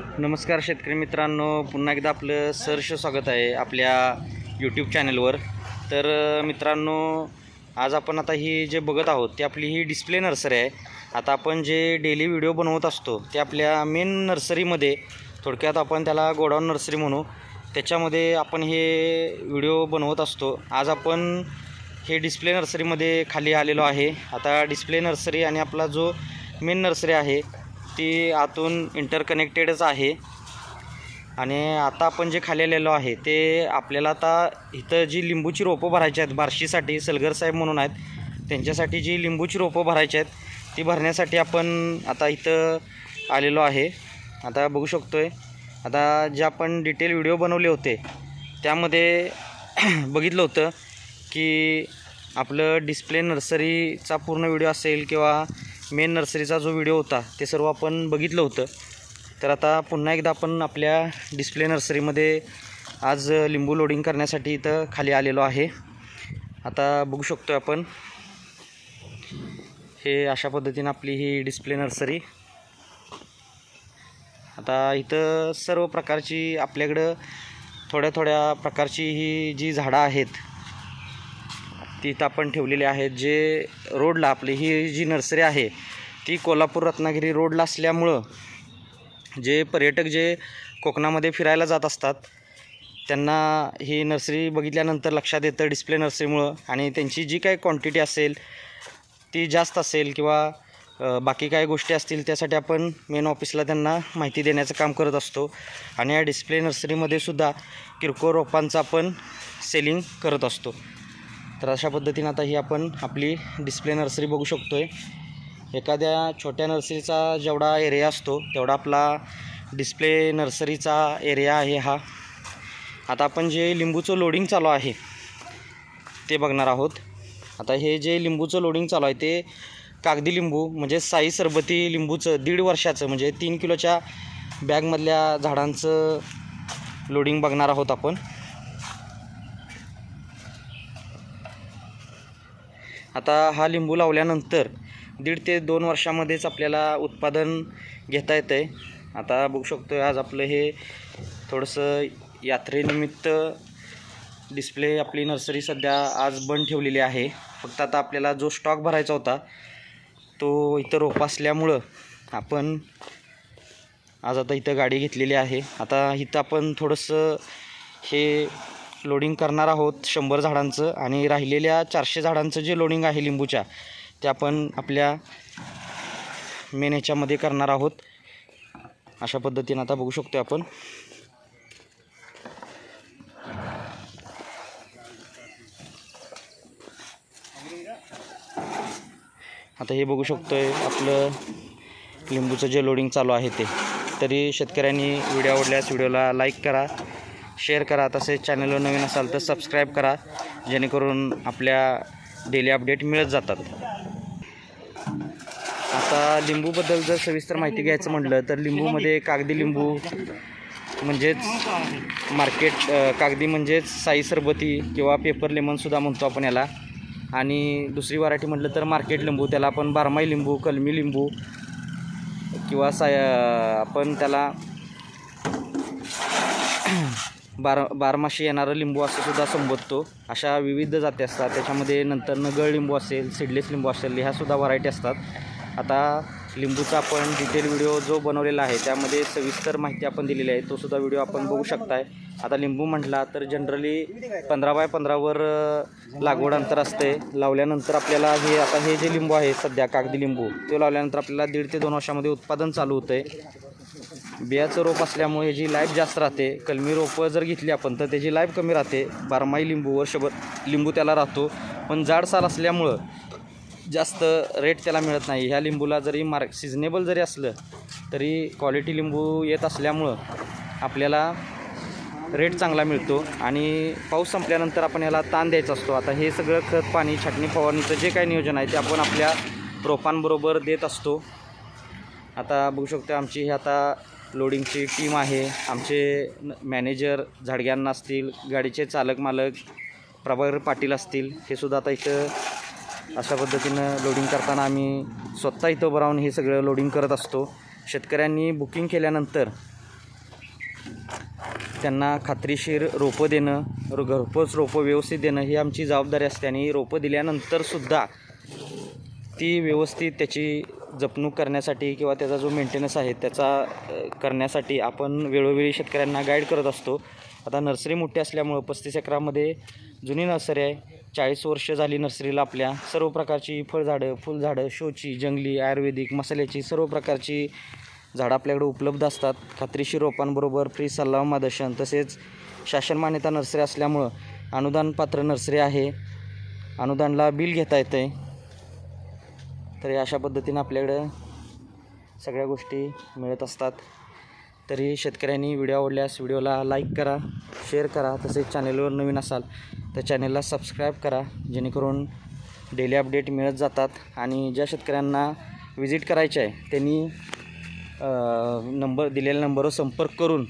नमस्कार शेतकरी मित्रांनो पुन्हा एकदा आपलं सहर्ष स्वागत आहे आपल्या यूट्यूब चॅनलवर तर मित्रांनो आज आपण आता ही जे बघत आहोत ती आपली ही डिस्प्ले नर्सरी आहे. आता आपण जे डेली व्हिडिओ बनवत असतो ते आपल्या मेन नर्सरीमध्ये थोडक्यात आपण त्याला गोडाऊन नर्सरी म्हणू. त्याच्यामध्ये आपण हे व्हिडिओ बनवत असतो. आज आपण हे डिस्प्ले नर्सरीमध्ये खाली आलेलो आहे. आता डिस्प्ले नर्सरी आणि आपला जो मेन नर्सरी आहे ती आतून इंटरकनेक्टेडच आहे. आणि आता आपण जे खाली आलेलो आहे ते आपल्याला आता इथं जी लिंबूची रोपं भरायची आहेत बार्शीसाठी सलगर साहेब म्हणून आहेत त्यांच्यासाठी जी लिंबूची रोपं भरायची आहेत ती भरण्यासाठी आपण आता इथं आलेलो आहे. आता बघू शकतो आहे आता जे आपण डिटेल व्हिडिओ बनवले होते त्यामध्ये बघितलं होतं की आपलं डिस्प्ले नर्सरीचा पूर्ण व्हिडिओ असेल किंवा मेन नर्सरीचा जो व्हिडिओ होता ते सर्व आपण बघितलं होतं. तर आता पुन्हा एकदा आपण आपल्या डिस्प्ले नर्सरीमध्ये आज लिंबू लोडिंग करण्यासाठी इथं खाली आलेलो आहे. आता बघू शकतो आपण. हे अशा पद्धतीनं आपली ही डिस्प्ले नर्सरी आता इथं सर्व प्रकारची आपल्याकडं थोड्या थोड्या प्रकारची ही जी झाडं आहेत तिथं आपण ठेवलेली आहेत जे रोडला आपली ही जी नर्सरी आहे ती कोल्हापूर रत्नागिरी रोडला असल्यामुळं जे पर्यटक जे कोकणामध्ये फिरायला जात असतात त्यांना ही नर्सरी बघितल्यानंतर लक्षात येतं डिस्प्ले नर्सरीमुळं आणि त्यांची जी काही क्वांटिटी असेल ती जास्त असेल किंवा बाकी काही गोष्टी असतील त्यासाठी आपण मेन ऑफिसला त्यांना माहिती देण्याचं काम करत असतो. आणि या डिस्प्ले नर्सरीमध्ये सुद्धा किरकोळ रोपांचं आपण सेलिंग करत असतो. तर अशा पद्धतीनं आता ही आपण आपली डिस्प्ले नर्सरी बघू शकतो आहे एखाद्या छोट्या नर्सरीचा जेवढा एरिया असतो तेवढा आपला डिस्प्ले नर्सरीचा एरिया आहे हा. आता आपण जे लिंबूचं लोडिंग चालू आहे ते बघणार आहोत. आता हे जे लिंबूचं लोडिंग चालू आहे ते कागदी लिंबू म्हणजे साई सरबती लिंबूचं दीड वर्षाचं म्हणजे तीन किलोच्या बॅगमधल्या झाडांचं लोडिंग बघणार आहोत आपण. आता हा लिंबू लावल्यानंतर दीड ते दोन वर्षामध्येच आपल्याला उत्पादन घेता येतं आहे आता बघू शकतो आज आपलं हे थोडंसं यात्रेनिमित्त डिस्प्ले आपली नर्सरी सध्या आज बंद ठेवलेली आहे. फक्त आता आपल्याला जो स्टॉक भरायचा होता तो इथं रोप असल्यामुळं आपण आज आता इथं गाडी घेतलेली आहे. आता इथं आपण थोडंसं हे लोडिंग करणार आहोत शंभर झाडांचं आणि राहिलेल्या चारशे झाडांचं जे लोडिंग आहे लिंबूच्या ते आपण आपल्या मेन ह्याच्यामध्ये करणार आहोत. अशा पद्धतीनं आता बघू शकतो आपण. आता हे बघू शकतो आहे आपलं लिंबूचं जे लोडिंग चालू आहे ते. तरी शेतकऱ्यांनी व्हिडिओ आवडल्यास व्हिडिओला लाईक करा. शेअर करा. तसेच चॅनलवर नवीन असाल तर सबस्क्राईब करा. जेणेकरून आपल्या डेली अपडेट मिळत जातात. आता लिंबूबद्दल जर सविस्तर माहिती घ्यायचं म्हटलं तर लिंबूमध्ये कागदी लिंबू म्हणजेच मार्केट कागदी म्हणजेच साई सरबती किंवा पेपर लेमनसुद्धा म्हणतो आपण याला. आणि दुसरी व्हरायटी म्हटलं तर मार्केट लिंबू. त्याला आपण बारमाही लिंबू कलमी लिंबू किंवा साय आपण त्याला बार बारमाशी येणारं लिंबू असं सुद्धा संबोधतो. अशा विविध जाती असतात. त्याच्यामध्ये नंतर नगळ लिंबू असेल सिडलेस लिंबू असेल ह्यासुद्धा व्हरायटी असतात. आता लिंबूचा आपण डिटेल व्हिडिओ जो बनवलेला आहे त्यामध्ये सविस्तर माहिती आपण दिलेली आहे. तोसुद्धा व्हिडिओ आपण बघू शकताय. आता लिंबू म्हटला तर जनरली पंधरा बाय पंधरावर लागवड अंतर असते. लावल्यानंतर आपल्याला हे आता हे जे लिंबू आहे सध्या कागदी लिंबू ते लावल्यानंतर आपल्याला दीड ते दोन वर्षामध्ये उत्पादन चालू होतं आहे बियाचं रोप असल्यामुळे जी लाईफ जास्त राहते कलमी रोपं जर घेतली आपण तर त्याची लाईफ कमी राहते. बारमाही लिंबू वर्षभर लिंबू त्याला राहतो. पण जाडसाल असल्यामुळं जास्त रेट त्याला मिळत नाही. ह्या लिंबूला जरी मार्क सिजनेबल जरी असलं तरी क्वालिटी लिंबू येत असल्यामुळं आपल्याला रेट चांगला मिळतो. आणि पाऊस संपल्यानंतर आपण याला ताण द्यायचा असतो. आता हे सगळं खत पाणी छाटणी फवारणीचं जे काही नियोजन आहे ते आपण आपल्या रोपांबरोबर देत असतो. आता बघू शकतो आमची ही आता लोडिंगची टीम आहे. आमचे न- मॅनेजर झाडग्यांना असतील गाडीचे चालक मालक प्रभाकर पाटील असतील हे सुद्धा आता इथं अशा पद्धतीनं लोडिंग करताना आम्ही स्वतः इथं उभं राहून हे सगळं लोडिंग करत असतो. शेतकऱ्यांनी बुकिंग केल्यानंतर त्यांना खात्रीशीर रोपं देणं रो- घरपोच रोपं व्यवस्थित देणं ही आमची जबाबदारी असते. आणि रोपं दिल्यानंतरसुद्धा ती व्यवस्थित त्याची जपणूक करण्यासाठी किंवा त्याचा जो मेंटेनन्स आहे त्याचा करण्यासाठी आपण वेळोवेळी शेतकऱ्यांना गाईड करत असतो. आता नर्सरी मोठी असल्यामुळं पस्तीस एकरामध्ये जुनी नर्सरी आहे. चाळीस वर्ष झाली नर्सरीला आपल्या. सर्व प्रकारची फळझाडं फुलझाडं शोची जंगली आयुर्वेदिक मसाल्याची सर्व प्रकारची झाडं आपल्याकडे उपलब्ध असतात. खात्रीशीर रोपांबरोबर फ्री सल्ला मार्गदर्शन तसेच शासन मान्यता नर्सरी असल्यामुळं अनुदान पात्र नर्सरी आहे. अनुदानला बिल घेता येतं आहे तर अशा पद्धतीनं आपल्याकडं सगळ्या गोष्टी मिळत असतात. तरी शेतकऱ्यांनी व्हिडिओ आवडल्यास व्हिडिओला लाईक करा शेअर करा. तसेच चॅनेलवर नवीन असाल तर चॅनेलला सबस्क्राईब करा जेणेकरून डेली अपडेट मिळत जातात. आणि ज्या शेतकऱ्यांना व्हिजिट करायचे आहे त्यांनी नंबर दिलेल्या नंबरवर संपर्क करून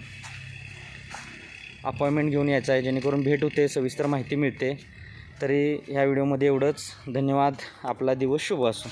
अपॉइंटमेंट घेऊन यायचं आहे जेणेकरून भेट होते सविस्तर माहिती मिळते. तरी ह्या व्हिडिओमध्ये एवढंच. धन्यवाद. आपला दिवस शुभ असो.